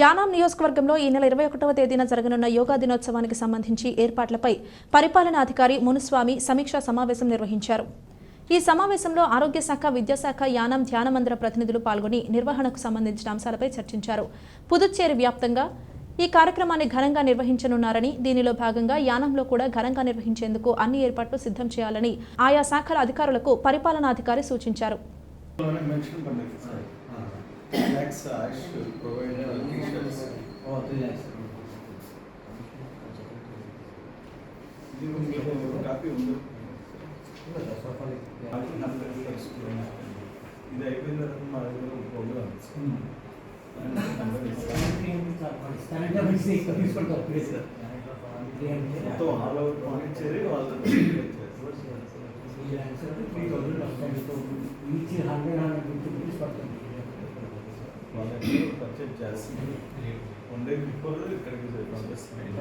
యానాం నియోజకవర్గంలో ఈ నెల ఇరవై ఒకటవ తేదీన జరగనున్న యోగా దినోత్సవానికి సంబంధించి ఏర్పాట్లపై పరిపాలనాధికారి మునుస్వామి సమీక్షా సమావేశం నిర్వహించారు. ఈ సమావేశంలో ఆరోగ్య శాఖ విద్యాశాఖ యానం ధ్యాన మందిర ప్రతినిధులు పాల్గొని నిర్వహణకు సంబంధించిన అంశాలపై చర్చించారు. పుదుచ్చేరి వ్యాప్తంగా ఈ కార్యక్రమాన్ని ఘనంగా నిర్వహించనున్నారని దీనిలో భాగంగా యానంలో కూడా ఘనంగా నిర్వహించేందుకు అన్ని ఏర్పాట్లు సిద్ధం చేయాలని ఆయా శాఖల అధికారులకు పరిపాలనాధికారి సూచించారు. ఇది మీకు కాపీ ఉంది అది నా దగ్గర తెలుసుకున్నాను. ఇది అయిపోయిన తర్వాత మా దగ్గర ఒక ప్రోగ్రామ్ మొత్తం ఆల్ ఓవర్ పాండిచ్చేరి వాళ్ళతో వాళ్ళకి పర్చేజ్ చేస్తుంది వన్ ఇప్పుడు ఇక్కడికి పంపిస్తున్నాయి.